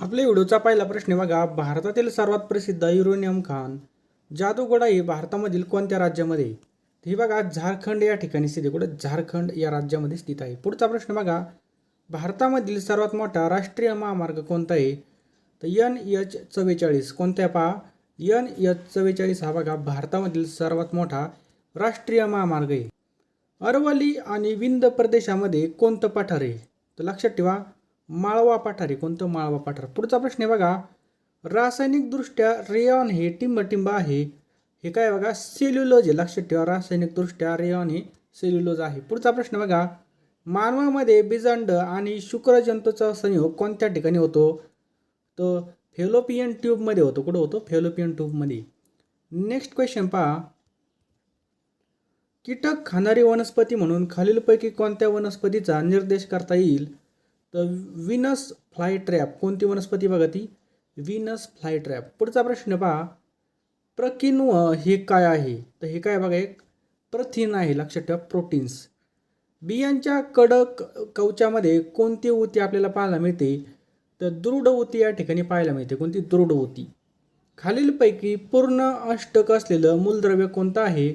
आपल्या व्हिडिओचा पहिला प्रश्न बघा. भारतातील सर्वात प्रसिद्ध युरेनियम खान जादूगोडा ही भारतामधील कोणत्या राज्यामध्ये? ही बघा झारखंड या ठिकाणी स्थित आहे. कुठं? झारखंड या राज्यामध्ये स्थित आहे. पुढचा प्रश्न बघा. भारतामधील सर्वात मोठा राष्ट्रीय महामार्ग कोणता आहे? तर एन एच चव्वेचाळीस. कोणत्या पहा? एन एच चव्वेचाळीस हा बघा भारतामधील सर्वात मोठा राष्ट्रीय महामार्ग आहे. अरवली आणि विंद प्रदेशामध्ये कोणतं पठार आहे? तर लक्षात ठेवा. माळवा पठार आहे कोणतं माळवा पठार? पुढचा प्रश्न आहे बघा. रासायनिकदृष्ट्या रेयॉन हे टिंबटिंब आहे. हे काय बघा? सेल्युलोज आहे. लक्षात ठेवा रासायनिकदृष्ट्या रेयॉन हे सेल्युलोज आहे. पुढचा प्रश्न बघा. मानवामध्ये बिजांड आणि शुक्रजंतूचा संयोग कोणत्या ठिकाणी होतो? तर फेलोपियन ट्यूबमध्ये होतो. कुठं होतो? फेलोपियन ट्यूबमध्ये. नेक्स्ट क्वेश्चन पहा. कीटक खाणारी वनस्पती म्हणून खालीलपैकी कोणत्या वनस्पतीचा निर्देश करता येईल? तर विनस फ्लाय ट्रॅप कोणती वनस्पती बघा ती? Venus flytrap. पुढचा प्रश्न पहा. प्रकिन्व हे काय आहे? तर हे काय बघा एक प्रथिन आहे लक्षात ठेवा प्रोटीन्स. बियांच्या कडक कवचामध्ये कोणती ऊती आपल्याला पाहायला मिळते? तर दृढ ऊती या ठिकाणी पाहायला मिळते. कोणती? दृढ ऊती. खालीलपैकी पूर्ण अष्टक असलेलं मूलद्रव्य कोणतं आहे?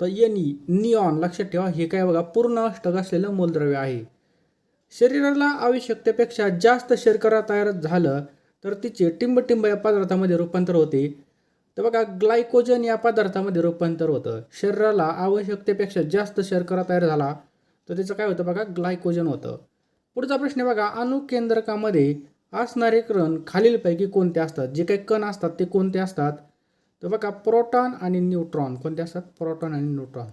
तर यनी निऑन लक्षात ठेवा हे काय बघा पूर्ण अष्टक असलेलं मूलद्रव्य आहे. शरीराला आवश्यकतेपेक्षा जास्त शर्करा तयार झालं तर तिचे टिंबटिंब या पदार्थामध्ये रूपांतर होते. तर बघा ग्लायकोजन या पदार्थामध्ये रूपांतर होतं. शरीराला आवश्यकतेपेक्षा जास्त शर्करा तयार झाला तर त्याचं काय होतं बघा ग्लायकोजन होतं. पुढचा प्रश्न बघा अणुकेंद्रकामध्ये असणारे कण खालीलपैकी कोणते असतात? जे काही कण असतात ते कोणते असतात? तर बघा प्रोटॉन आणि न्यूट्रॉन. कोणते असतात? प्रोटॉन आणि न्यूट्रॉन.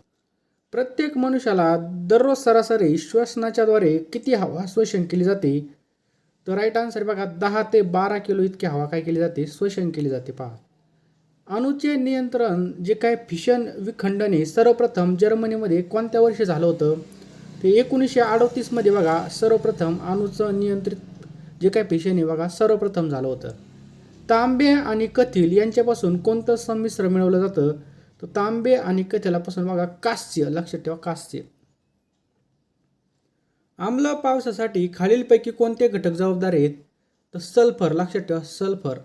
प्रत्येक मनुष्याला दररोज सरासरी श्वसनाच्याद्वारे किती हवा शोषण केली जाते? तर राईट आन्सर बघा दहा ते बारा किलो इतकी हवा काय केली जाते? श्वसन केली जाते पहा. अणुचे नियंत्रण जे काय फिशन विखंडने सर्वप्रथम जर्मनीमध्ये कोणत्या वर्षी झालं होतं? ते एकोणीसशे अडोतीसमध्ये बघा सर्वप्रथम अणुचं नियंत्रित जे काय फिशन आहे बघा सर्वप्रथम झालं होतं. तांबे आणि कथील यांच्यापासून कोणतं संमिश्र मिळवलं जातं? तर तांबे आणि कथेलापासून बघा कास्य लक्षात ठेवा कास्य. आम्ल पावसासाठी खालीलपैकी कोणते घटक जबाबदार आहेत? तर सल्फर लक्षात ठेवा सल्फर.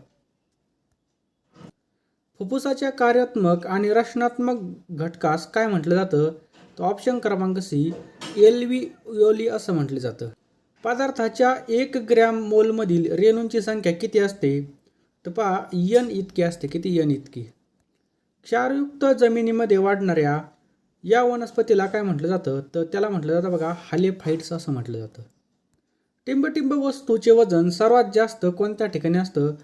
फुफ्फुसाच्या कार्यात्मक आणि रचनात्मक घटकास काय म्हटलं जातं? तर ऑप्शन क्रमांक सी एलव्हिओली असं म्हटलं जातं. पदार्थाच्या एक ग्रॅम मोलमधील रेणूंची संख्या किती असते? तर पहा यन इतकी असते. किती यन इतकी? क्षारयुक्त जमिनीमध्ये वाढणाऱ्या या वनस्पतीला काय म्हटलं जातं? तर त्याला म्हटलं जातं बघा हालेफाईट्स असं म्हटलं जातं. टिंबटिंब वस्तूचे वजन सर्वात जास्त कोणत्या ठिकाणी असतं?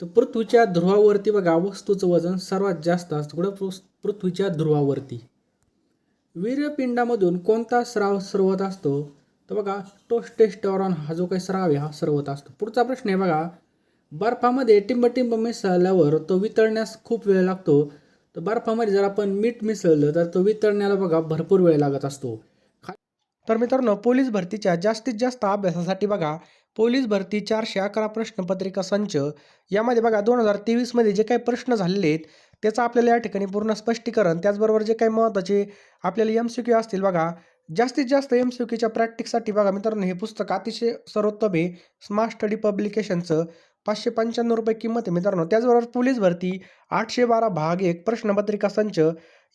तर पृथ्वीच्या ध्रुवावरती बघा वस्तूचं वजन सर्वात जास्त असतं. कुठं? पृ- पृथ्वीच्या ध्रुवावरती. वीर्यपिंडामधून कोणता स्राव सर्वत असतो? तर बघा टोस्टेस्टॉरॉन हा जो काही स्राव आहे हा सर्वत असतो. पुढचा प्रश्न आहे बघा बर्फामध्ये टिंबटिंब मिसळल्यावर तो वितळण्यास खूप वेळ लागतो. तर बर्फामध्ये जर आपण मीठ मिसळलं तर तो वितळण्याला बघा भरपूर वेळ लागत असतो. तर मित्रांनो पोलीस भरतीच्या जास्तीत जास्त अभ्यासासाठी बघा पोलीस भरती चारशे अकरा प्रश्नपत्रिका संच यामध्ये बघा दोन हजार तेवीसमध्ये जे काही प्रश्न झालेले आहेत त्याचं आपल्याला या ठिकाणी पूर्ण स्पष्टीकरण त्याचबरोबर जे काही महत्त्वाचे आपल्याला एम सी क्यू असतील बघा जास्तीत जास्त एम सी क्यूच्या प्रॅक्टिससाठी बघा मित्रांनो हे पुस्तक अतिशय सर्वोत्तम आहे. स्मार्ट स्टडी पब्लिकेशनचं पाचशे पंच्याण्णव रुपये किंमत आहे मित्रांनो. त्याचबरोबर पोलीस भरती आठशे बारा भाग एक प्रश्नपत्रिका संच.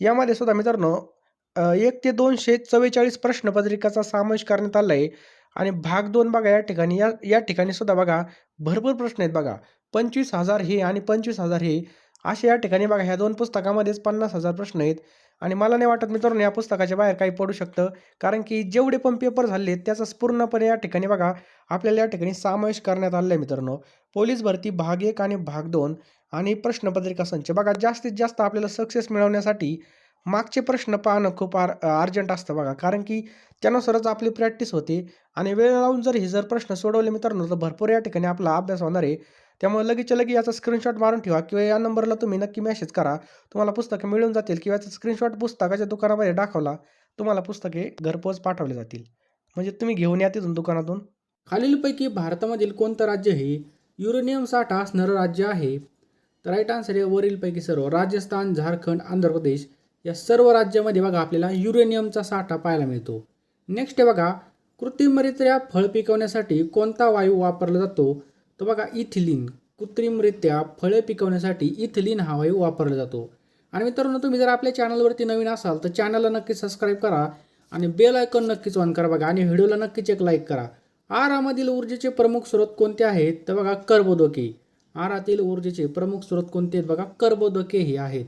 यामध्ये सुद्धा मित्रांनो एक ते दोनशे चव्वेचाळीस प्रश्नपत्रिकाचा समावेश करण्यात आला आहे आणि भाग दोन बघा या ठिकाणी या या ठिकाणी सुद्धा बघा भरपूर प्रश्न आहेत बघा. पंचवीस हजार हे आणि पंचवीस हजार हे असे या ठिकाणी बघा ह्या दोन पुस्तकामध्येच पन्नास हजार प्रश्न आहेत. आणि मला नाही वाटत मित्रांनो या पुस्तकाच्या बाहेर काही पडू शकतं. कारण की जेवढे पण पेपर झाले आहेत त्याचा पूर्णपणे या ठिकाणी बघा आपल्याला या ठिकाणी समावेश करण्यात आलेला आहे मित्रांनो. पोलीस भरती भाग एक आणि भाग दोन आणि प्रश्नपत्रिका संच. बघा जास्तीत जास्त आपल्याला सक्सेस मिळवण्यासाठी मागचे प्रश्न पाहणं खूप आर अर्जंट असतं बघा. कारण की त्यानुसारच आपली प्रॅक्टिस होते आणि वेळ लावून जर हे जर प्रश्न सोडवले मित्रांनो तर भरपूर या ठिकाणी आपला अभ्यास होणार आहे. त्यामुळे लगेचच्या लगे याचा स्क्रीनशॉट मारून ठेवा किंवा या नंबरला तुम्ही नक्की मेसेज करा. तुम्हाला पुस्तकं मिळून जातील किंवा याचा स्क्रीनशॉट पुस्तकाच्या दुकानामध्ये दाखवला तुम्हाला पुस्तके घरपोच पाठवले जातील. म्हणजे तुम्ही घेऊन या तिथून दुकानातून. खालीलपैकी भारतामधील कोणतं राज्य हे युरेनियम साठा असणारं राज्य आहे. तर राईट आन्सर आहे वरीलपैकी सर्व. राजस्थान झारखंड आंध्र प्रदेश या सर्व राज्यामध्ये बघा आपल्याला युरेनियमचा साठा पाहायला मिळतो. नेक्स्ट आहे बघा कृत्रिमरित्या फळ पिकवण्यासाठी कोणता वायू वापरला जातो? तर बघा इथिलीन. कृत्रिमरित्या फळे पिकवण्यासाठी इथिलीन हा वायू वापरला जातो. आणि मित्रांनो तुम्ही जर आपल्या चॅनलवरती नवीन असाल तर चॅनलला नक्की सबस्क्राईब करा आणि बेल आयकॉन नक्कीच ऑन करा बघा. आणि व्हिडिओला नक्कीच एक लाईक करा. आरामधील ऊर्जेचे प्रमुख स्रोत कोणते आहेत? तर बघा कर्बोदके. आरातील ऊर्जेचे प्रमुख स्रोत कोणते आहेत? बघा कर्बोदके हे आहेत.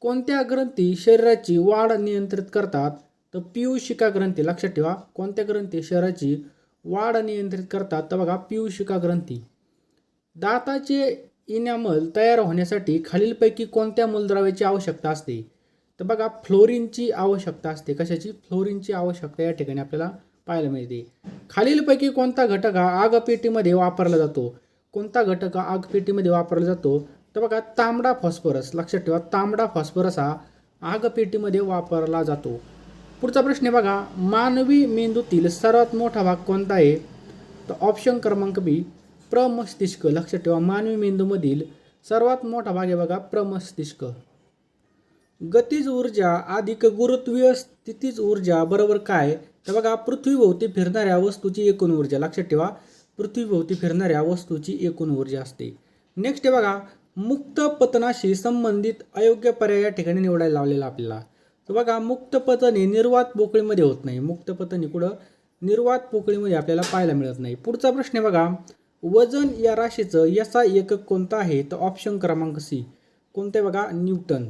कोणत्या ग्रंथी शरीराची वाढ नियंत्रित करतात? तर पियुषिका ग्रंथी लक्षात ठेवा. कोणत्या ग्रंथी शरीराची वाढ नियंत्रित करतात? तर बघा पियुषिका ग्रंथी. दाताचे इनॅमल तयार होण्यासाठी खालीलपैकी कोणत्या मूलद्रव्याची आवश्यकता असते? तर बघा फ्लोरिनची आवश्यकता असते. कशाची? फ्लोरिनची आवश्यकता या ठिकाणी आपल्याला पाहायला मिळते. खालीलपैकी कोणता घटक हा आगपेटीमध्ये वापरला जातो? कोणता घटक हा आगपेटीमध्ये वापरला जातो? तर बघा तांबडा फॉस्फरस. लक्षात ठेवा तांबडा फॉस्फरस हा आगपेटीमध्ये वापरला जातो. पुढचा प्रश्न आहे बघा मानवी मेंदूतील सर्वात मोठा भाग कोणता आहे? तर ऑप्शन क्रमांक बी प्रमस्तिष्क. लक्षात ठेवा मानवी मेंदूमधील सर्वात मोठा भाग आहे बघा प्रमस्तिष्क. गतीज ऊर्जा अधिक गुरुत्वीय स्थितीज ऊर्जा बरोबर काय? तर बघा पृथ्वीभोवती फिरणाऱ्या वस्तूची एकूण ऊर्जा लक्षात ठेवा पृथ्वीभोवती फिरणाऱ्या वस्तूची एकूण ऊर्जा असते. नेक्स्ट आहे बघा मुक्त पतनाशी संबंधित अयोग्य पर्याय या ठिकाणी निवडायला लावलेला आपल्याला. तर बघा मुक्त पतने निर्वात पोकळीमध्ये होत नाही. मुक्त पतन कुठं? निर्वात पोकळीमध्ये आपल्याला पाहायला मिळत नाही. पुढचा प्रश्न आहे बघा वजन या राशीचं याचा एकक कोणता आहे? तर ऑप्शन क्रमांक सी कोणते बघा? न्यूटन.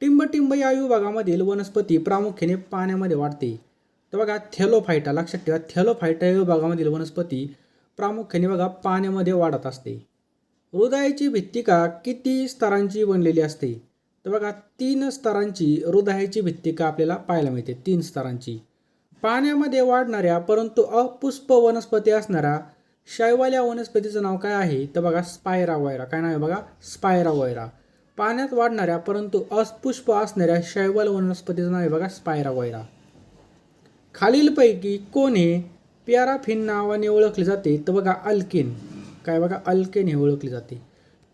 टिंबटिंब या विभागामधील वनस्पती प्रामुख्याने पाण्यामध्ये वाढते. तर बघा थेलोफायटा लक्षात ठेवा थेलोफायटा या विभागामधील वनस्पती प्रामुख्याने बघा पाण्यामध्ये वाढत असते. हृदयाची भित्तिका किती स्तरांची बनलेली असते? तर बघा तीन स्तरांची हृदयाची भित्तिका आपल्याला पाहायला मिळते तीन स्तरांची. पाण्यामध्ये वाढणाऱ्या परंतु अपुष्प वनस्पती असणाऱ्या शैवाल्या वनस्पतीचं नाव काय आहे? तर बघा स्पायरा वायरा काय नाव आहे बघा? स्पायरा वायरा पाण्यात वाढणाऱ्या परंतु अस्पुष्प असणाऱ्या शैवाल वनस्पतीचं नाव आहे बघा स्पायरा वायरा खालीलपैकी कोण हे? प्याराफिन नावाने ओळखले जाते. तर बघा अल्केन. काय बघा अल्केन हे ओळखले जाते.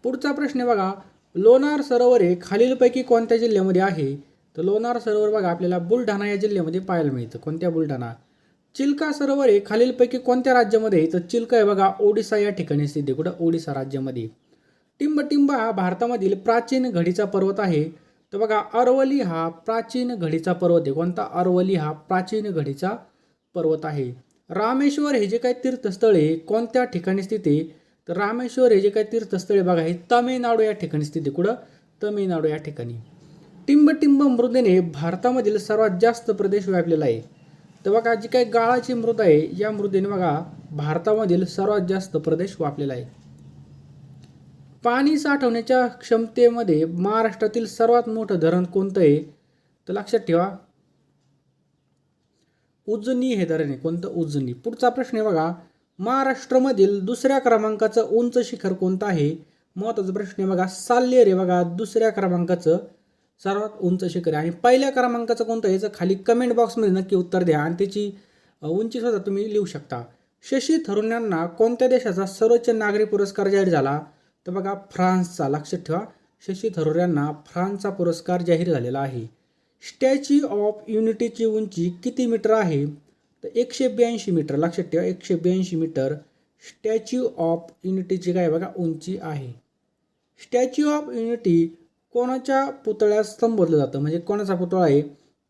पुढचा प्रश्न बघा. लोणार सरोवर हे खालीलपैकी कोणत्या जिल्ह्यामध्ये आहे? तर लोणार सरोवर बघा आपल्याला बुलढाणा या जिल्ह्यामध्ये पाहायला मिळतं. कोणत्या बुलढाणा? चिल्का सरोवर हे खालीलपैकी कोणत्या राज्यामध्ये आहे? तर चिल्का आहे बघा ओडिसा या ठिकाणी स्थित आहे. कुठं? ओडिसा राज्यामध्ये. टिंबटिंब हा भारतामधील प्राचीन घडीचा पर्वत आहे. तर बघा अरवली हा प्राचीन घडीचा पर्वत आहे. कोणता? अरवली हा प्राचीन घडीचा पर्वत आहे. रामेश्वर हे जे काही तीर्थस्थळ आहे कोणत्या ठिकाणी स्थित आहे? तर रामेश्वर हे जे काही तीर्थस्थळ आहे बघा हे तमिळनाडू या ठिकाणी स्थित आहे. कुठं? तमिळनाडू या ठिकाणी. टिंबटिंब मृदेने भारतामधील सर्वात जास्त प्रदेश व्यापलेला आहे. तर बघा जी काही गाळाची मृदा आहे या मृदेने बघा भारतामधील सर्वात जास्त प्रदेश व्यापलेला आहे. पाणी साठवण्याच्या क्षमतेमध्ये महाराष्ट्रातील सर्वात मोठं धरण कोणतं आहे? तर लक्षात ठेवा. उजनी हे धरण आहे. कोणतं? उजनी. पुढचा प्रश्न आहे बघा. महाराष्ट्रामधील दुसऱ्या क्रमांकाचं उंच शिखर कोणतं आहे? महत्त्वाचा प्रश्न आहे बघा. साल्हेर आहे बघा. दुसऱ्या क्रमांकाचं सर्वात उंच शिखर आहे. आणि पहिल्या क्रमांकाचं कोणतं आहे? याचं खाली कमेंट बॉक्समध्ये नक्की उत्तर द्या. आणि त्याची उंची सुद्धा तुम्ही लिहू शकता. शशी थरुण यांना कोणत्या देशाचा सर्वोच्च नागरी पुरस्कार जाहीर झाला? तर बघा फ्रान्सचा लक्षात ठेवा शशी थरूर यांना फ्रान्सचा पुरस्कार जाहीर झालेला आहे. स्टॅच्यू ऑफ युनिटीची उंची किती मीटर आहे? तर एकशे ब्याऐंशी मीटर लक्षात ठेवा एकशे ब्याऐंशी मीटर स्टॅच्यू ऑफ युनिटीची काय बघा उंची आहे. स्टॅच्यू ऑफ युनिटी कोणाच्या पुतळ्यास संबोधलं जातं? म्हणजे कोणाचा पुतळा आहे?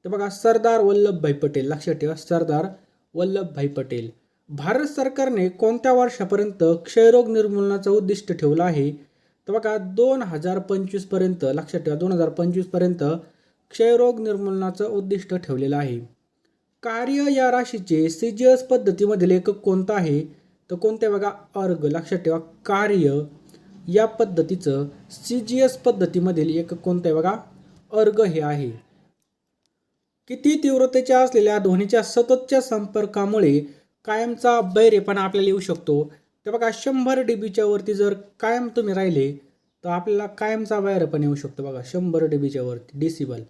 तर बघा सरदार वल्लभभाई पटेल लक्षात ठेवा सरदार वल्लभभाई पटेल. भारत सरकारने कोणत्या वर्षापर्यंत क्षयरोग निर्मूलनाचं उद्दिष्ट ठेवलं आहे? तर बघा दोन हजार पंचवीसपर्यंत लक्षात ठेवा दोन हजार पंचवीसपर्यंत क्षयरोग निर्मूलनाचं उद्दिष्ट ठेवलेलं आहे. कार्य या राशीचे सीजीएस पद्धतीमधील एकक कोणतं आहे? तर कोणते बघा अर्ग लक्षात ठेवा कार्य या पद्धतीचं सी जी पद्धतीमधील एक कोणतं आहे बघा अर्ग हे आहे. किती तीव्रतेच्या असलेल्या ध्वनीच्या सततच्या संपर्कामुळे कायमचा बैरेपणा आपल्याला येऊ शकतो. तर बघा शंभर डीबीच्या वरती जर कायम तुम्ही राहिले तर आपल्याला कायमचा बैरेपणा येऊ शकतो बघा शंभर डीबीच्या वरती डिसिबल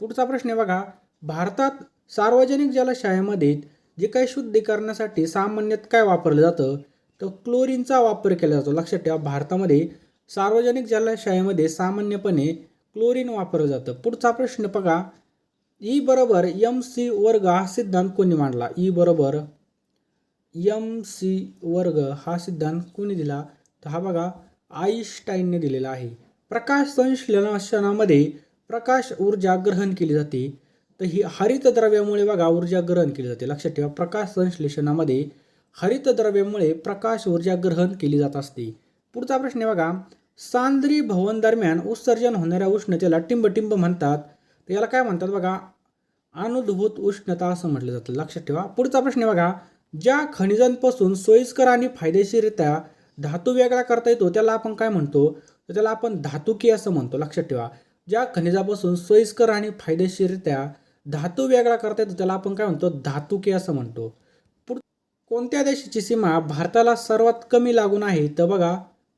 पुढचा प्रश्न आहे बघा भारतात सार्वजनिक जलाशयामध्ये जे काही शुद्धीकरणासाठी सामान्यतः काय वापरलं जातं तर क्लोरीनचा वापर केला जातो. लक्षात ठेवा भारतामध्ये सार्वजनिक जलाशयामध्ये सामान्यपणे क्लोरीन वापरलं जातं. पुढचा प्रश्न बघा ई बरोबर एम सी वर्ग हा सिद्धांत कोणी मांडला? ई बरोबर यम सी वर्ग हा सिद्धांत कोणी दिला? तर हा बघा आईस्टाईनने दिलेला आहे. प्रकाश संश्लेषणामध्ये प्रकाश ऊर्जा ग्रहण केली जाते. तर ही हरितद्रव्यामुळे बघा ऊर्जा ग्रहण केली जाते. लक्षात ठेवा प्रकाश संश्लेषणामध्ये हरितद्रव्यामुळे प्रकाश ऊर्जा ग्रहण केली जात असते. पुढचा प्रश्न आहे बघा सांद्री भवन दरम्यान उत्सर्जन होणाऱ्या उष्णतेला टिंबटिंब म्हणतात. तर याला काय म्हणतात बघा? अनुद्भूत उष्णता असं म्हटलं जातं. लक्षात ठेवा. पुढचा प्रश्न आहे बघा ज्या खनिजांपासून सोयीस्कर आणि फायदेशीररित्या धातू वेगळा करता येतो त्याला आपण काय म्हणतो? तर त्याला आपण धातुकी असं म्हणतो. लक्षात ठेवा. ज्या खनिजापासून सोयीस्कर आणि फायदेशीररित्या धातू वेगळा करता येतो त्याला आपण काय म्हणतो? धातुकी असं म्हणतो. पुढ कोणत्या देशाची सीमा भारताला सर्वात कमी लागून आहे? तर बघा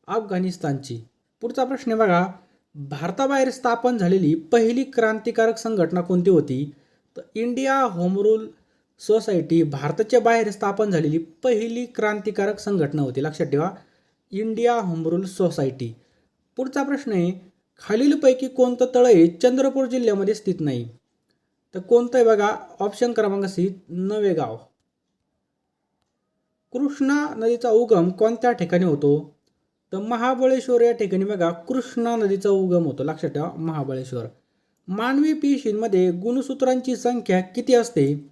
अफगाणिस्तानची. पुढचा प्रश्न आहे बघा भारताबाहेर स्थापन झालेली पहिली क्रांतिकारक संघटना कोणती होती? तर इंडिया होम रूल सोसायटी भारताच्या बाहेर स्थापन झालेली पहिली क्रांतिकारक संघटना होती. लक्षात ठेवा इंडिया होम रूल सोसायटी. पुढचा प्रश्न आहे खालीलपैकी कोणतं तळं चंद्रपूर जिल्ह्यामध्ये स्थित नाही? तर कोणतं आहे बघा ऑप्शन क्रमांक सी नवेगाव. कृष्णा नदीचा उगम कोणत्या ठिकाणी होतो? तर महाबळेश्वर या ठिकाणी बघा कृष्णा नदीचा उगम होतो. लक्षात ठेवा महाबळेश्वर. मानवी पेशींमध्ये गुणसूत्रांची संख्या किती असते?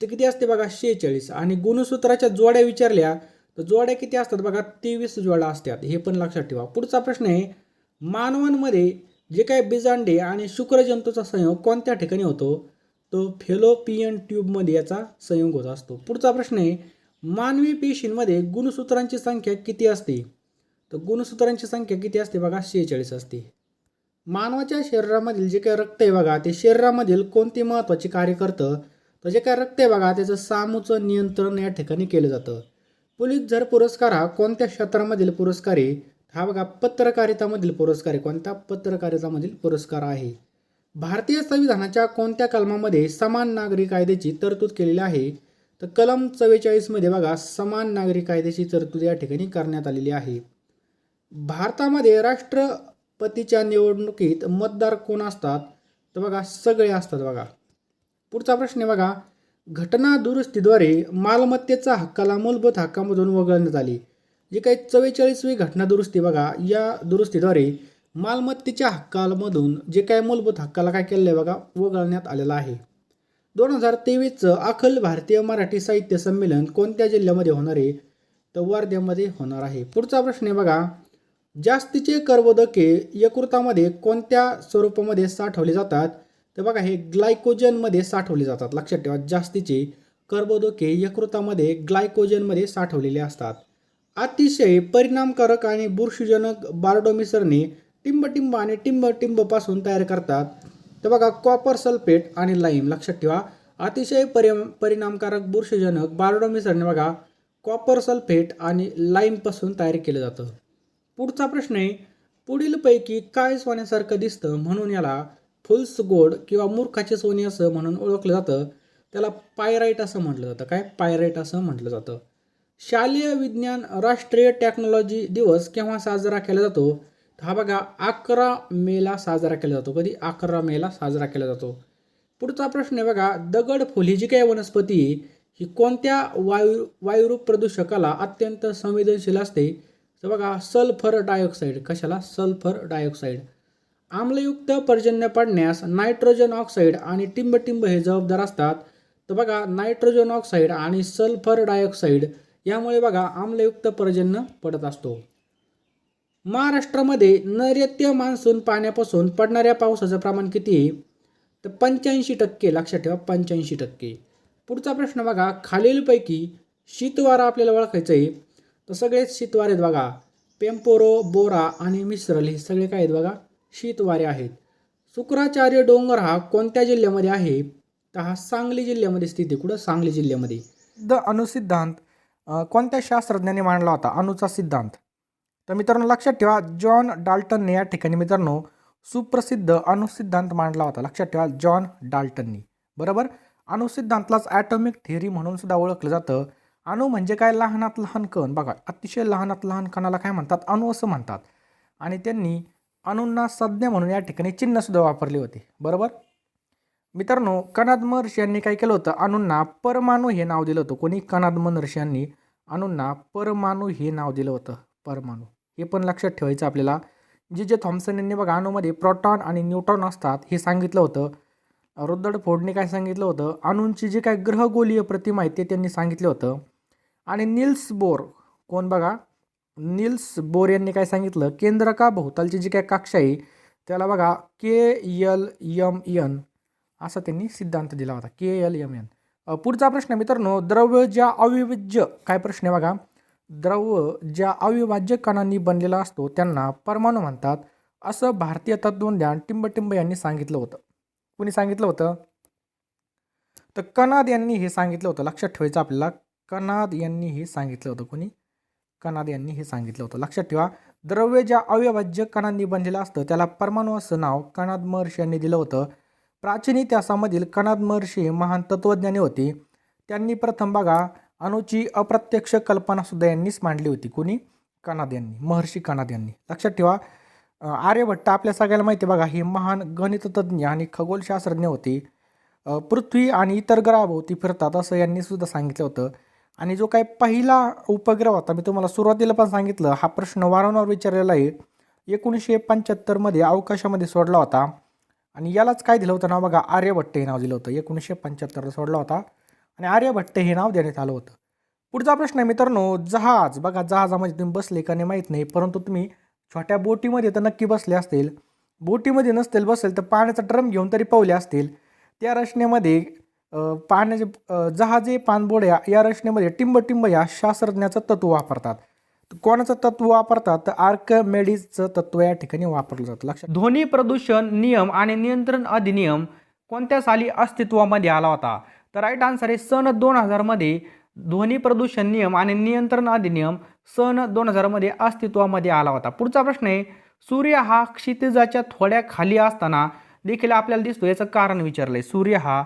ते किती असते बघा शेहेचाळीस. आणि गुणसूत्राच्या जोड्या विचारल्या तर जोड्या किती असतात बघा तेवीस जोड्या असतात. हे पण लक्षात ठेवा. पुढचा प्रश्न आहे मानवांमध्ये जे काही बिजांडे आणि शुक्रजंतूचा संयोग कोणत्या ठिकाणी होतो? तो फेलोपियन ट्यूबमध्ये याचा संयोग होत असतो. पुढचा प्रश्न आहे मानवी पेशींमध्ये गुणसूत्रांची संख्या किती असते? तर गुणसूत्रांची संख्या किती असते बघा शेहेचाळीस असते. मानवाच्या शरीरामधील जे काही रक्त आहे बघा ते शरीरामधील कोणते महत्त्वाचे कार्य करतं? तर जे काय रक्त आहे बघा त्याचं सामूचं नियंत्रण या ठिकाणी केलं जातं. पुलितझर पुरस्कार हा कोणत्या क्षेत्रामधील पुरस्कार आहे हा बघा पत्रकारितामधील पुरस्कार आहे कोणत्या पत्रकारितामधील पुरस्कार आहे? भारतीय संविधानाच्या कोणत्या कलमामध्ये समान नागरी कायद्याची तरतूद केलेली आहे? तर कलम चव्वेचाळीसमध्ये बघा समान नागरी कायद्याची तरतूद या ठिकाणी करण्यात आलेली आहे. भारतामध्ये राष्ट्रपतीच्या निवडणुकीत मतदार कोण असतात? तर बघा सगळे असतात बघा. पुढचा प्रश्न आहे बघा. घटना दुरुस्तीद्वारे मालमत्तेचा हक्काला मूलभूत हक्कामधून वगळण्यात आली. जी काही चव्वेचाळीसवी घटना दुरुस्ती बघा या दुरुस्तीद्वारे मालमत्तेच्या हक्कामधून जे काही मूलभूत हक्काला काय केलेलं आहे बघा वगळण्यात आलेलं आहे. दोन हजार तेवीसचं अखिल भारतीय मराठी साहित्य संमेलन कोणत्या जिल्ह्यामध्ये होणार आहे? तर वर्ध्यामध्ये होणार आहे. पुढचा प्रश्न आहे बघा जास्तीचे कर्बोदके यकृतामध्ये कोणत्या स्वरूपामध्ये साठवले जातात? तर बघा हे ग्लायकोजनमध्ये साठवले जातात. लक्षात ठेवा जास्तीचे कर्बोदके यकृतामध्ये ग्लायकोजनमध्ये साठवलेले असतात. अतिशय परिणामकारक आणि बुरशीजनक बार्डोमिसरने टिंबटिंब आणि टिंबटिंबपासून तयार करतात. तर बघा कॉपर सल्फेट आणि लाईम लक्षात ठेवा. अतिशय परि परिणामकारक बुरशीजनक बार्डोमिसरने बघा कॉपर सल्फेट आणि लाईमपासून तयार केलं जातं. पुढचा प्रश्न आहे पुढीलपैकी काय सोन्यासारखं दिसतं? म्हणून याला फुल्स गोड किंवा मूर्खाचे सोने असं म्हणून ओळखलं जातं. त्याला पायराईट असं म्हटलं जातं. काय? पायराईट असं म्हटलं जातं. शालेय विज्ञान राष्ट्रीय टेक्नॉलॉजी दिवस केव्हा साजरा केला जातो? हा बघा अकरा मेला साजरा केला जातो. कधी? अकरा मेला साजरा केला जातो. पुढचा प्रश्न आहे बघा दगड ही जी काही वनस्पती ही कोणत्या वायू वायुरूप प्रदूषकाला अत्यंत संवेदनशील असते? तर बघा सल्फर डायऑक्साईड कशाला? सल्फर डायऑक्साईड आम्लयुक्त पर्जन्य पडण्यास नायट्रोजन ऑक्साईड आणि टिंबटिंब हे जबाबदार असतात. तर बघा नायट्रोजन ऑक्साईड आणि सल्फर डायऑक्साईड यामुळे बघा आम्लयुक्त पर्जन्य पडत असतो. महाराष्ट्रामध्ये नैऋत्य मान्सून पाण्यापासून पडणाऱ्या पावसाचं प्रमाण किती आहे? तर पंच्याऐंशी टक्के लक्षात ठेवा पंच्याऐंशी टक्के. पुढचा प्रश्न बघा खालीलपैकी शीतवारा आपल्याला ओळखायचं आहे. तर सगळेच शीतवारे आहेत बघा. पेम्पोरो बोरा आणि मिश्रल हे सगळे काय आहेत बघा? शीतवारे आहेत. शुक्राचार्य डोंगर हा कोणत्या जिल्ह्यामध्ये आहे? तर हा सांगली जिल्ह्यामध्ये स्थित आहे. कुठं? सांगली जिल्ह्यामध्ये. द अणुसिद्धांत कोणत्या शास्त्रज्ञाने मांडला होता? अणुचा सिद्धांत. तर मित्रांनो लक्षात ठेवा जॉन डाल्टनने या ठिकाणी मित्रांनो सुप्रसिद्ध अणुसिद्धांत मांडला होता. लक्षात ठेवा जॉन डाल्टननी. बरोबर? अणुसिद्धांतलाच ॲटॉमिक थिअरी म्हणून सुद्धा ओळखलं जातं. अणु म्हणजे काय? लहानात लहान कण. बघा अतिशय लहानात लहान कणाला काय म्हणतात? अणु असं म्हणतात. आणि त्यांनी अणूंना संज्ञा म्हणून या ठिकाणी चिन्हसुद्धा वापरले होते. बरोबर? मित्रांनो कनाद महर्षी यांनी काय केलं होतं? अणूंना परमाणू हे नाव दिलं होतं. कोणी? कनाद महर्षी यांनी अणूंना परमाणू हे नाव दिलं होतं. परमाणू. हे पण लक्षात ठेवायचं आपल्याला. जे जे थॉम्सन यांनी बघा अणूमध्ये प्रोटॉन आणि न्यूट्रॉन असतात हे सांगितलं होतं. रुद्दड फोडने काय सांगितलं होतं? अणूंची जी काय ग्रहगोलीय प्रतिमा आहे ते त्यांनी सांगितलं होतं. आणि निल्स बोर कोण बघा? निल्स बोर यांनी काय सांगितलं? केंद्रका भोवतालची जी काय कक्षा आहे त्याला बघा के यल यम एन असा त्यांनी सिद्धांत दिला होता के एल यम एन. पुढचा प्रश्न मित्रांनो द्रव्य ज्या अविभाज्य काय प्रश्न आहे बघा? द्रव्य ज्या अविभाज्य कणांनी बनलेला असतो त्यांना परमाणू म्हणतात. असं भारतीय तत्वज्ञान टिंबटिंब यांनी सांगितलं होतं. कुणी सांगितलं होतं? तर कनाद यांनी हे सांगितलं होतं. लक्षात ठेवायचं आपल्याला कनाद यांनी हे सांगितलं होतं. कोणी? कनाद यांनी हे सांगितलं होतं. लक्षात ठेवा द्रव्य ज्या अविभाज्य कणांनी बनलेलं असतं त्याला परमाणू असं नाव कणाद महर्षी यांनी दिलं होतं. प्राचीन इतिहासामधील कणाद महर्षी हे महान तत्त्वज्ञानी होते. त्यांनी प्रथम बघा अणुची अप्रत्यक्ष कल्पनासुद्धा यांनीच मांडली होती. कोणी? कनाद यांनी महर्षी कनाद यांनी. लक्षात ठेवा आर्यभट्ट आपल्या सगळ्याला माहिती आहे बघा हे महान गणिततज्ञ आणि खगोलशास्त्रज्ञ होते. पृथ्वी आणि इतर ग्रहाभोवती फिरतात असं यांनी सुद्धा सांगितलं होतं. आणि जो काय पहिला उपग्रह होता मी तुम्हाला सुरुवातीला पण सांगितलं हा प्रश्न वारंवार विचारलेला आहे. एकोणीसशे पंच्याहत्तरमध्ये अवकाशामध्ये सोडला होता. आणि यालाच काय दिलं होतं नाव बघा आर्यभट्ट हे नाव दिलं होतं. एकोणीसशे पंच्याहत्तरला सोडला होता. आणि आर्यभट्ट हे नाव देण्यात आलं होतं. पुढचा प्रश्न आहे मित्रांनो जहाज बघा जहाजामध्ये तुम्ही बसले का नाही माहीत नाही परंतु तुम्ही छोट्या बोटीमध्ये तर नक्की बसले असतील. बोटीमध्ये नसतील बसेल तर पाण्याचा ड्रम घेऊन तरी पवले असतील. त्या रचनेमध्ये पाण्याचे जहाजे पाणबोड्या या रचनेमध्ये टिंब या शास्त्रज्ञाचं तत्व वापरतात. कोणाचं तत्व वापरतात? तर आर्कमेडीजचं तत्व या ठिकाणी वापरलं जातं. लक्षात ध्वनी प्रदूषण नियम आणि नियंत्रण अधिनियम कोणत्या साली अस्तित्वामध्ये आला होता? तर राईट आन्सर आहे सन दोन हजारमध्ये ध्वनी प्रदूषण नियम आणि नियंत्रण अधिनियम सन दोन हजारमध्ये अस्तित्वामध्ये आला होता. पुढचा प्रश्न आहे सूर्य हा क्षितिजाच्या थोड्या खाली असताना देखील आपल्याला दिसतो याचं कारण विचारलं आहे सूर्य हा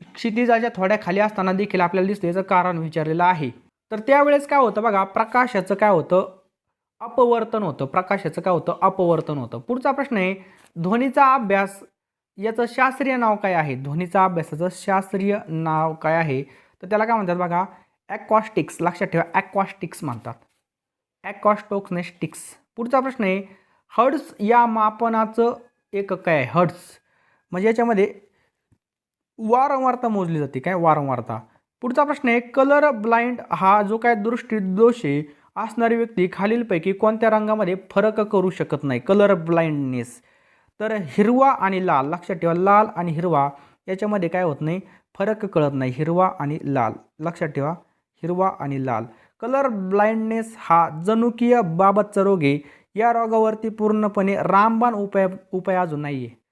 क्षितिजाच्या थोड्या खाली असताना देखील आपल्याला दिसतं याचं कारण विचारलेलं आहे. तर त्यावेळेस काय होतं बघा प्रकाशाचं काय होतं? अपवर्तन होतं. प्रकाशाचं काय होतं? अपवर्तन होतं. पुढचा प्रश्न आहे ध्वनीचा अभ्यास याचं शास्त्रीय नाव काय आहे? ध्वनीचा अभ्यासाचं शास्त्रीय नाव काय आहे? तर त्याला काय म्हणतात बघा ॲक्वॉस्टिक्स लक्षात ठेवा ॲक्वॉस्टिक्स म्हणतात. ॲक्वॉस्टोक्नेस्टिक्स पुढचा प्रश्न आहे हर्ड्स या मापनाचं एकक काय आहे? हर्ड्स म्हणजे याच्यामध्ये वारंवारता मोजली जाते. काय वारंवारता? पुढचा प्रश्न आहे कलर ब्लाइंड हा जो काय दृष्टी दोष आहे असणारी व्यक्ती खालीलपैकी कोणत्या रंगामध्ये फरक करू शकत नाही? कलर ब्लाइंडनेस तर हिरवा आणि लाल लक्षात ठेवा लाल आणि हिरवा याच्यामध्ये काय होत नाही? फरक कळत नाही. हिरवा आणि लाल. लक्षात ठेवा हिरवा आणि लाल. कलर ब्लाइंडनेस हा जनुकीय बाबतचा रोग आहे. या रोगावरती पूर्णपणे रामबाण उपाय उपाय अजून नाही आहे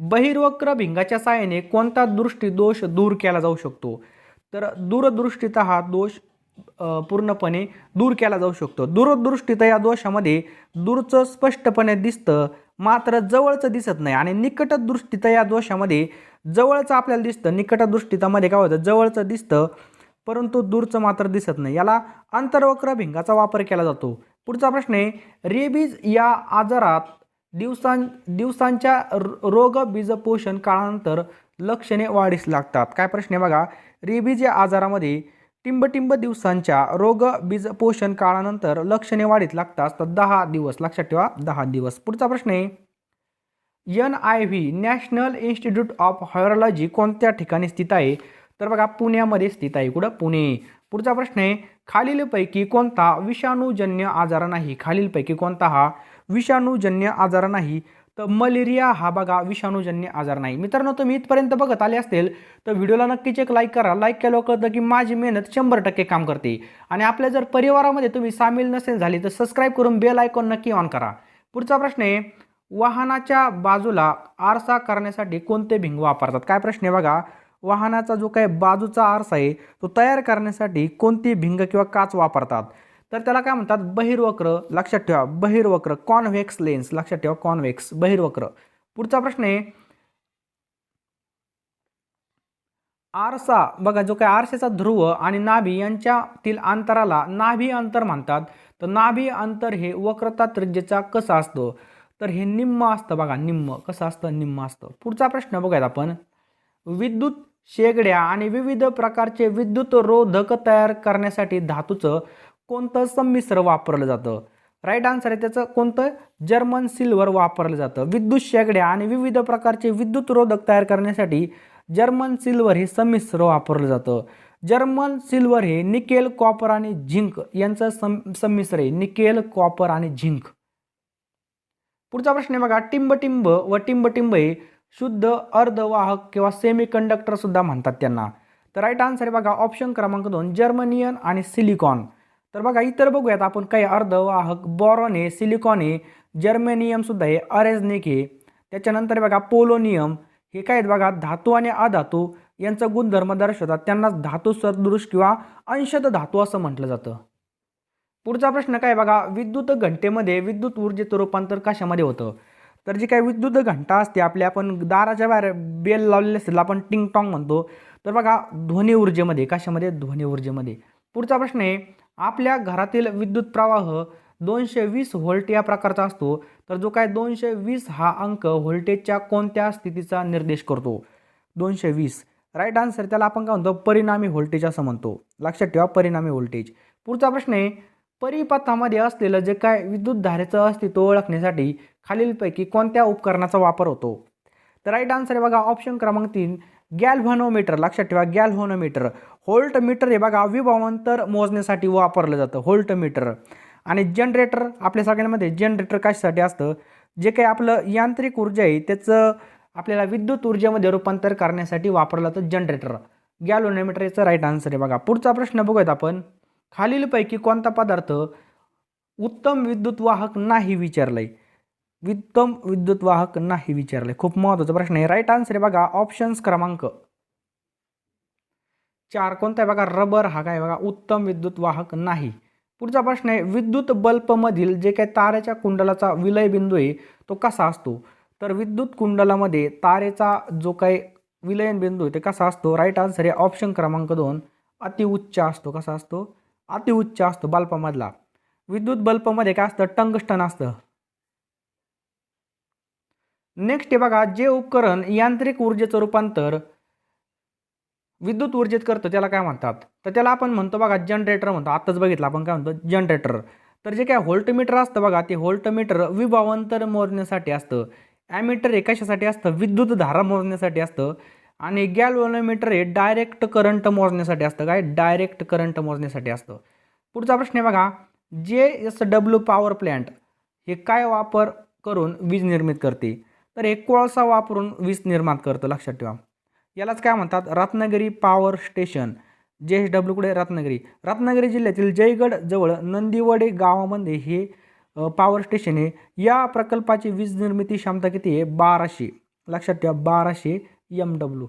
बहिर्वक्र भिंगाच्या साहाय्याने कोणता दृष्टीदोष दूर केला जाऊ शकतो? तर दूरदृष्टीचा हा दोष पूर्णपणे दूर केला जाऊ शकतो. दूरदृष्टीत या दोषामध्ये दूरचं स्पष्टपणे दिसतं मात्र जवळचं दिसत नाही आणि निकटदृष्टीत या दोषामध्ये जवळचं आपल्याला दिसतं निकटदृष्टीतामध्ये काय होतं? जवळचं दिसतं परंतु दूरचं मात्र दिसत नाही. याला अंतर्वक्र भिंगाचा वापर केला जातो. पुढचा प्रश्न आहे रेबीज या आजारात दिवसां दिवसांच्या रो- रोग बीजपोषण काळानंतर लक्षणे वाढीस लागतात. काय प्रश्न आहे बघा? रेबीज या आजारामध्ये टिंबटिंब दिवसांच्या रोग बीजपोषण काळानंतर लक्षणे वाढीत लागतात. तर दहा दिवस लक्षात ठेवा दहा दिवस. पुढचा प्रश्न आहे. N I V national institute of virology कोणत्या ठिकाणी स्थित आहे? तर बघा पुण्यामध्ये स्थित आहे. कुठं? पुणे. पुढचा प्रश्न आहे. खालीलपैकी कोणता विषाणूजन्य आजार नाही? खालीलपैकी कोणता हा? विषाणूजन्य आजार नाही तर मलेरिया हा बघा विषाणूजन्य आजार नाही. मित्रांनो तुम्ही इथपर्यंत बघत आले असतील तर व्हिडिओला नक्कीच एक लाईक करा. लाईक केल्यावर कळतं की माझी मेहनत शंभर टक्के काम करते. आणि आपल्या जर परिवारामध्ये तुम्ही सामील नसेल झाली तर सबस्क्राईब करून बेल आयकॉन नक्की ऑन करा. पुढचा प्रश्न आहे वाहनाच्या बाजूला आरसा करण्यासाठी कोणते भिंग वापरतात? काय प्रश्न आहे बघा. वाहनाचा जो काही बाजूचा आरसा आहे तो तयार करण्यासाठी कोणती भिंग किंवा काच वापरतात? तर त्याला काय म्हणतात? बहिर्वक्र. लक्षात ठेवा. बहिर्वक्र. Convex lens. लक्षात ठेवा. कॉन्व्हेक्स. बहिर्वक्र. पुढचा प्रश्न आहे. आरसा. बघा जो काय आरसेचा ध्रुव आणि नाभी यांच्यातील अंतराला नाभी अंतर म्हणतात. तर नाभी अंतर हे वक्रता त्रिज्येचा कसा असतो? तर हे निम्म असतं बघा. निम्म. कसं असतं? निम्म असतं. पुढचा प्रश्न बघायला आपण. विद्युत शेगड्या आणि विविध प्रकारचे विद्युत रोधक तयार करण्यासाठी धातूचं कोणतं संमिश्र वापरलं जातं? राईट आन्सर आहे त्याचं कोणतं? जर्मन सिल्वर वापरलं जातं. विद्युत शेगड्या आणि विविध प्रकारचे विद्युत रोधक तयार करण्यासाठी जर्मन सिल्वर हे संमिश्र वापरलं जातं. जर्मन सिल्वर हे निकेल कॉपर आणि झिंक यांचं सम संमिश्र आहे. निकेल कॉपर आणि झिंक. पुढचा प्रश्न आहे बघा. टिंबटिंब व टिंबटिंब हे शुद्ध अर्धवाहक किंवा सेमी कंडक्टर सुद्धा म्हणतात त्यांना. तर राईट आन्सर आहे बघा. ऑप्शन क्रमांक दोन. जर्मनियन आणि सिलिकॉन तर बघा इतर बघूयात आपण काही अर्धवाहक बॉरॉन आहे सिलिकॉन आहे जर्मेनियमसुद्धा आहे अरेझनिक आहे. त्याच्यानंतर बघा पोलोनियम हे काय आहेत बघा धातू आणि अधातू यांचा गुणधर्म दर्शवतात. त्यांना धातू सदृश किंवा अंशत धातू असं म्हटलं जातं. पुढचा प्रश्न काय बघा विद्युत घंटेमध्ये विद्युत ऊर्जेचं रूपांतर कशामध्ये होतं? तर जी काही विद्युत घंटा असते आपल्या आपण दाराच्या बाहेर बेल लावलेले असेल आपण टिंग टॉंग म्हणतो. तर बघा ध्वनी ऊर्जेमध्ये कशामध्ये? ध्वनी ऊर्जेमध्ये. पुढचा प्रश्न आहे आपल्या घरातील विद्युत प्रवाह दोनशे वीस व्होल्ट या प्रकारचा असतो तर जो काय दोनशे वीस हा अंक व्होल्टेजच्या कोणत्या स्थितीचा निर्देश करतो? दोनशे वीस राईट आन्सर त्याला आपण काय म्हणतो? परिणामी व्होल्टेज असं म्हणतो. लक्षात ठेवा परिणामी व्होल्टेज. पुढचा प्रश्न आहे परिपथामध्ये असलेलं जे काय विद्युत धारेचं अस्तित्व ओळखण्यासाठी खालीलपैकी कोणत्या उपकरणाचा वापर होतो? तर राईट आन्सर आहे बघा ऑप्शन क्रमांक तीन. गॅल्व्हॅनोमीटर लक्षात ठेवा गॅल्व्हॅनोमीटर. होल्ट मीटर हे बघा विभावांतर मोजण्यासाठी वापरलं जातं होल्ट मीटर आणि जनरेटर आपल्या सगळ्यांमध्ये जनरेटर कशासाठी असतं? जे काही आपलं यांत्रिक ऊर्जा आहे त्याचं आपल्याला विद्युत ऊर्जेमध्ये रूपांतर करण्यासाठी वापरलं जातं जनरेटर. गॅल्व्हॅनोमीटर याचं राईट आन्सर आहे बघा. पुढचा प्रश्न बघूयात आपण. खालीलपैकी कोणता पदार्थ उत्तम विद्युत वाहक नाही विचारलंय? उत्तम विद्युतवाहक नाही विचारले. खूप महत्त्वाचा प्रश्न आहे. राईट आन्सर आहे बघा ऑप्शन्स क्रमांक. चार कोणता आहे बघा रबर हा काय बघा उत्तम विद्युत वाहक नाही. पुढचा प्रश्न आहे विद्युत बल्बमधील जे काही ताऱ्याच्या कुंडलाचा विलय बिंदू आहे तो कसा असतो? तर विद्युत कुंडलामध्ये तारेचा जो काही विलयन बिंदू आहे ते कसा असतो? राईट आन्सर आहे ऑप्शन क्रमांक दोन अतिउच्च असतो. कसा असतो? अतिउच्च असतो बल्पामधला विद्युत बल्बमध्ये काय असतं? टंगस्टन असतं. नेक्स्ट हे बघा जे उपकरण यांत्रिक ऊर्जेचं रूपांतर विद्युत ऊर्जेत करतं त्याला काय म्हणतात? तर त्याला आपण म्हणतो बघा जनरेटर म्हणतो. आत्ताच बघितलं आपण काय म्हणतो? जनरेटर तर जे काय होल्टमीटर असतं बघा ते होल्टमीटर विभावांतर मोजण्यासाठी असतं. ॲमीटर हे कशासाठी असतं? विद्युत धारा मोजण्यासाठी असतं. आणि गॅल्व्हॅनोमीटर हे डायरेक्ट करंट मोजण्यासाठी असतं. काय? डायरेक्ट करंट मोजण्यासाठी असतं. पुढचा प्रश्न आहे बघा जे एस डब्ल्यू पॉवर प्लॅन्ट हे काय वापर करून वीज निर्मित करते? तर एक कोळसा वापरून वीज निर्माण करतं लक्षात ठेवा. यालाच काय म्हणतात? Ratnagiri power station J S W कुठे? रत्नागिरी. रत्नागिरी जिल्ह्यातील जयगड जवळ नंदिवडे गावामध्ये हे पॉवर स्टेशन आहे. या प्रकल्पाची वीज निर्मिती क्षमता किती आहे? बाराशे. लक्षात ठेवा बाराशे एम डब्ल्यू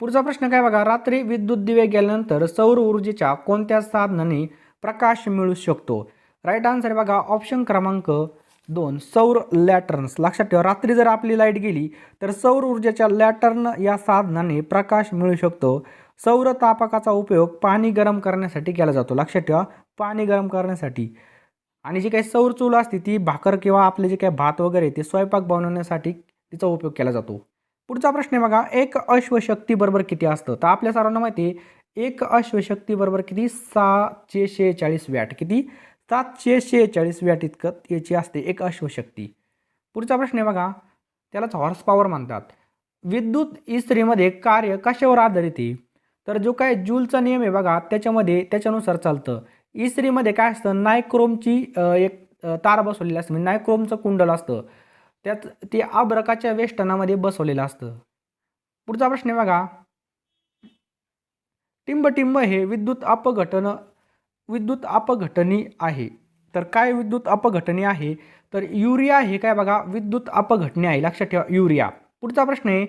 पुढचा प्रश्न काय बघा? रात्री विद्युत दिवे गेल्यानंतर सौर ऊर्जेच्या कोणत्या साधनाने प्रकाश मिळू शकतो? राईट आन्सर बघा ऑप्शन क्रमांक दोन सौर लॅटर्न्स. लक्षात ठेवा रात्री जर आपली लाइट गेली तर सौर ऊर्जेच्या लॅटर्न या साधनाने प्रकाश मिळू शकतो. सौर तापकाचा उपयोग पाणी गरम करण्यासाठी केला जातो. लक्षात ठेवा पाणी गरम करण्यासाठी. आणि जी काही सौर चूल असते ती भाकर किंवा आपले जे काही भात वगैरे ते स्वयंपाक बनवण्यासाठी तिचा उपयोग केला जातो. पुढचा प्रश्न आहे बघा एक अश्वशक्ती बरोबर किती असतं? तर आपल्या सर्वांना माहिती आहे एक अश्वशक्ती बरोबर किती? सहाशे शेहेचाळीस वॅट. किती? सातशे शेहेचाळीस वॅट इतकं याची असते एक अश्वशक्ती. पुढचा प्रश्न आहे बघा त्यालाच हॉर्स पॉवर म्हणतात. विद्युत इस्त्रीमध्ये कार्य कशावर आधारित आहे? तर जो काय जूलचा नियम आहे बघा त्याच्यामध्ये त्याच्यानुसार चालतं. इस्त्रीमध्ये काय असतं? नायक्रोमची एक तार बसवलेली असते. म्हणजे नायक्रोमचं कुंडल असतं. त्यात ते आब्रकाच्या वेष्टनामध्ये बसवलेलं असतं. पुढचा प्रश्न आहे बघा टिंबटिंब हे विद्युत अपघटन विद्युत अपघटनी आहे. तर काय विद्युत अपघटनी आहे? तर युरिया हे काय बघा विद्युत अपघटनी आहे. लक्षात ठेवा युरिया. पुढचा प्रश्न आहे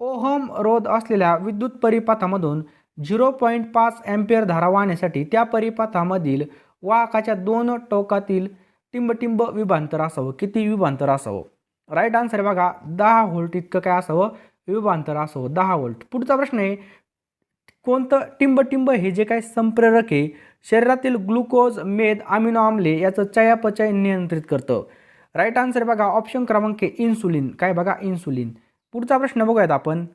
ओहम रोध असलेल्या विद्युत परिपथामधून झिरो पॉईंट पाच अँपियर धारा वाहण्यासाठी त्या परिपथामधील वाहकाच्या दोन टोकातील टिंबटिंब विभांतर असावं. किती विभांतर असावं? राईट आन्सर आहे बघा दहा व्होल्ट इतकं काय असावं? विभांतर असावं दहा व्होल्ट. पुढचा प्रश्न आहे कोणतं टिंबटिंब हे जे काय संप्रेरक आहे शरीरातील ग्लुकोज मेद अमिनो आम्ले याचं चयापचय नियंत्रित करतं. राईट आन्सर बघा ऑप्शन क्रमांक इन्सुलिन काय बघा इन्सुलिन पुढचा प्रश्न बघूयात आपण.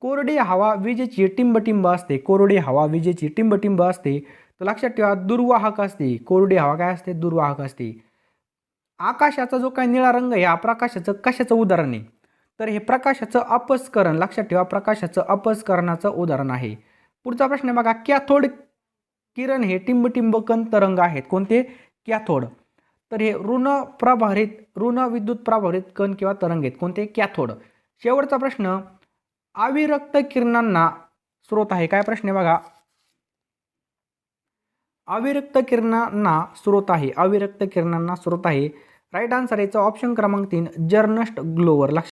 कोरडी हवा विजेची टिंबटिंब असते. कोरडी हवा विजेची टिंबटिंब असते. तर लक्षात ठेवा दुर्वाहक असते. कोरडी हवा काय असते? दुर्वाहक असते. आकाशाचा जो काही निळा रंग आहे हा प्रकाशाचं कशाचं उदाहरण आहे? तर हे प्रकाशाचं अपस्करण लक्षात ठेवा प्रकाशाचं अपस्करणाचं उदाहरण आहे. पुढचा प्रश्न बघा कॅथोड किरण हे टिंबटिंबकन तरंग आहेत. कोणते? कॅथोड. तर हे ऋण प्रभारित ऋण विद्युत प्रभारित कण किंवा तरंग आहेत. कोणते? कॅथोड. शेवटचा प्रश्न अविरक्त किरणांना स्रोत आहे. काय प्रश्न आहे बघा? अविरक्त किरणांना स्रोत आहे. अविरक्त किरणांना स्रोत आहे. राईट आन्सर याचा ऑप्शन क्रमांक तीन जर्नस्ट ग्लोवर. लक्ष